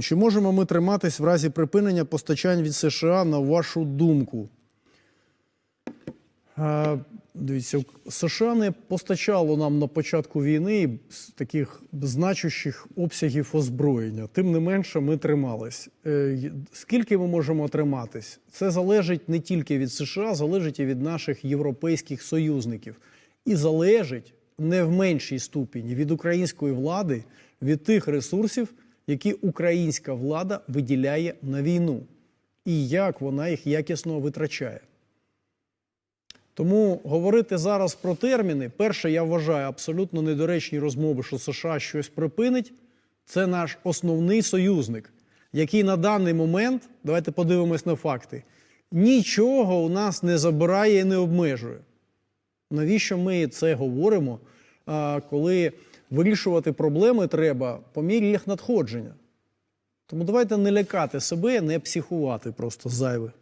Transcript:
Чи можемо ми триматись в разі припинення постачань від США на вашу думку? Е, Дивіться, США не постачало нам на початку війни таких значущих обсягів озброєння. Тим не менше, ми тримались. Е, Скільки ми можемо триматись? Це залежить не тільки від США, залежить і від наших європейських союзників. І залежить не в меншій ступені від української влади, від тих ресурсів, які українська влада виділяє на війну, і як вона їх якісно витрачає. Тому говорити зараз про терміни, перше, я вважаю абсолютно недоречні розмови, що США щось припинить. Це наш основний союзник, який на даний момент, давайте подивимось на факти, нічого у нас не забирає і не обмежує. Навіщо ми це говоримо, коли вирішувати проблеми треба по мірі їх надходження? Тому давайте не лякати себе, не психувати просто зайве.